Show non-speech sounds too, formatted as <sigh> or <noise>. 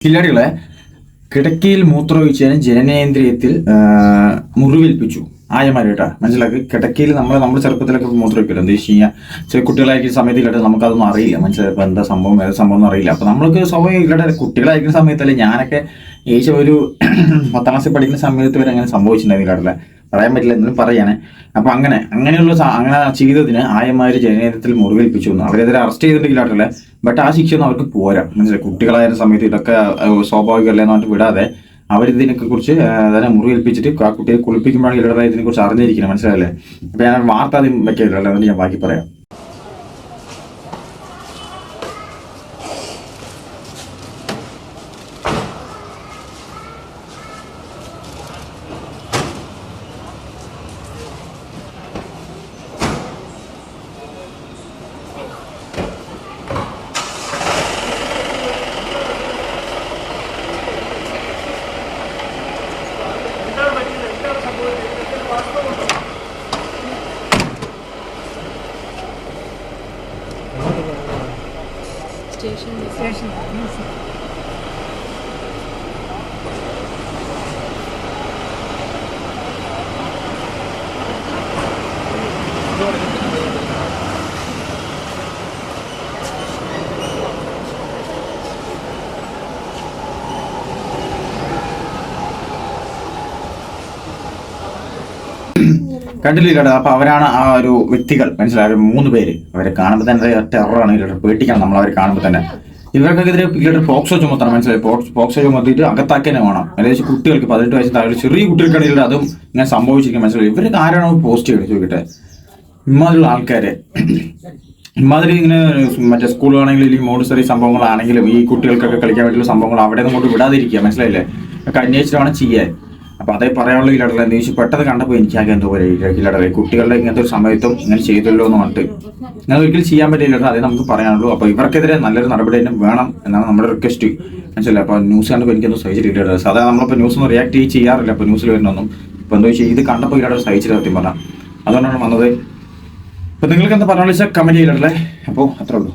കില്ലാടികളെ കിടക്കയിൽ മൂത്രമൊഴിച്ചതിന് ജനനേന്ദ്രിയത്തിൽ മുറിവേൽപ്പിച്ചു. ആയമാര് കേട്ടാ മനസ്സിലാക്കി? കിടക്കയിൽ നമ്മൾ നമ്മുടെ ചെറുപ്പത്തിലൊക്കെ മൂത്രമൊഴിക്കില്ല എന്താ വെച്ച് കഴിഞ്ഞാൽ ചില കുട്ടികളായിരിക്കുന്ന സമയത്ത് ഇല്ലാട്ട് നമുക്കതൊന്നും അറിയില്ല. മനസ്സിലായി? ഇപ്പൊ എന്താ സംഭവം? ഏത് സംഭവം ഒന്നും അറിയില്ല. അപ്പൊ നമ്മൾക്ക് സ്വയം ഇല്ലാട്ടെ കുട്ടികളായിരിക്കുന്ന സമയത്തല്ലേ ഞാനൊക്കെ ഏകദേശം ഒരു <clears throat> പത്താം ക്ലാസ്സിൽ പഠിക്കുന്ന സമയത്ത് വരെ അങ്ങനെ സംഭവിച്ചിട്ടുണ്ടായിരുന്നില്ല പറയാൻ പറ്റില്ല എന്നാലും പറയാണ്. അപ്പൊ അങ്ങനെ അങ്ങനെയുള്ള അങ്ങനെ ചെയ്തതിന് ആയമാര് ജനനേതത്തിൽ മുറിവേൽപ്പിച്ചു എന്ന്. അവരെതിരെ അറസ്റ്റ് ചെയ്തിട്ടില്ലാട്ടല്ലേ ബട്ട് ആ ശിക്ഷ ഒന്നും അവർക്ക് പോരാ. മനസ്സിലായി? കുട്ടികളായ സമയത്ത് ഇതൊക്കെ സ്വാഭാവികമല്ലേ എന്ന് പറഞ്ഞിട്ട് വിടാതെ അവരിതിനൊക്കെ കുറിച്ച് അതിനെ മുറിവേൽപ്പിച്ചിട്ട് ആ കുട്ടിയെ കുളിപ്പിക്കുമ്പോഴാണ് ഇവരുടെ ഇതിനെ കുറിച്ച് അറിഞ്ഞിരിക്കുന്നത്. മനസ്സിലായല്ലേ? അപ്പൊ ഞാൻ വാർത്ത ആദ്യം വെക്കില്ല ഞാൻ ബാക്കി പറയാം. station is station കണ്ടില്ല അപ്പൊ അവരാണ് ആ ഒരു വ്യക്തികൾ. മനസ്സിലായ? മൂന്ന് പേര്. അവരെ കാണുമ്പോൾ തന്നെ ടെററാണ് ഇല്ലട്ടെ പേടിക്കണം. നമ്മൾ അവരെ കാണുമ്പോൾ തന്നെ. ഇവർക്കെതിരെ ഇല്ലട്ടെ പോക്സോ ചുമത്തണം. മനസ്സിലായി? പോക്സ്- ചുമത്തിയിട്ട് അകത്താക്കനെ വേണം. അതായത് കുട്ടികൾക്ക് പതിനെട്ട് വയസ്സിൽ താഴെ ചെറിയ കുട്ടികൾക്കാണെങ്കിൽ അതും ഇങ്ങനെ സംഭവിച്ചിരിക്കും. മനസ്സിലായി? ഇവർക്ക് ആരാണോ പോസ്റ്റ് ചെയ്യുന്നത് ചോദിക്കട്ടെ. ഇമാതിരിയുള്ള ആൾക്കാരെ. ഇമാതിരി ഇങ്ങനെ മറ്റേ സ്കൂളാണെങ്കിലും ഈ മോഡിസറി സംഭവങ്ങളാണെങ്കിലും ഈ കുട്ടികൾക്കൊക്കെ കളിക്കാൻ വേണ്ടിയുള്ള സംഭവങ്ങൾ അവിടെ നിന്ന് കൊണ്ട് വിടാതിരിക്കുക. മനസ്സിലായില്ലേ? വേണം ചെയ്യാൻ അപ്പൊ അതേ പറയാനുള്ള ഈ എന്താ വെച്ചാൽ പെട്ടെന്ന് കണ്ടപ്പോൾ എനിക്കാകെ എന്തോ പോലെ ഇല്ലാടല്ലേ കുട്ടികളുടെ ഇങ്ങനത്തെ ഒരു സമയത്തും ഇങ്ങനെ ചെയ്തല്ലോ എന്ന് പറഞ്ഞിട്ട് ഇങ്ങനെ ഒരിക്കലും ചെയ്യാൻ പറ്റില്ല അതേ നമുക്ക് പറയാനുള്ളൂ. അപ്പൊ ഇവർക്കെതിരെ നല്ലൊരു നടപടി തന്നെ വേണം എന്നാണ് നമ്മുടെ റിക്വസ്റ്റ്. മനസ്സിലായി? അപ്പൊ ന്യൂസ് കണ്ടപ്പോൾ എനിക്കൊന്നും സഹിച്ചിട്ടില്ല സാധാരണ നമ്മളിപ്പോ ന്യൂസ് ഒന്നും റിയാക്ട് ചെയ്യാറില്ല. അപ്പൊ ന്യൂസിൽ വരുന്നൊന്നും. ഇപ്പൊ എന്താ വെച്ചാൽ ഇത് കണ്ടപ്പോൾ ഇല്ലാതെ സഹിച്ചിട്ട് സത്യം പറഞ്ഞാൽ അതുകൊണ്ടാണ് വന്നത്. അപ്പൊ നിങ്ങൾക്ക് എന്താ പറഞ്ഞാൽ വെച്ചാൽ കമന്റ് ചെയ്തിട്ടല്ലേ അപ്പോൾ അത്രേ ഉള്ളൂ.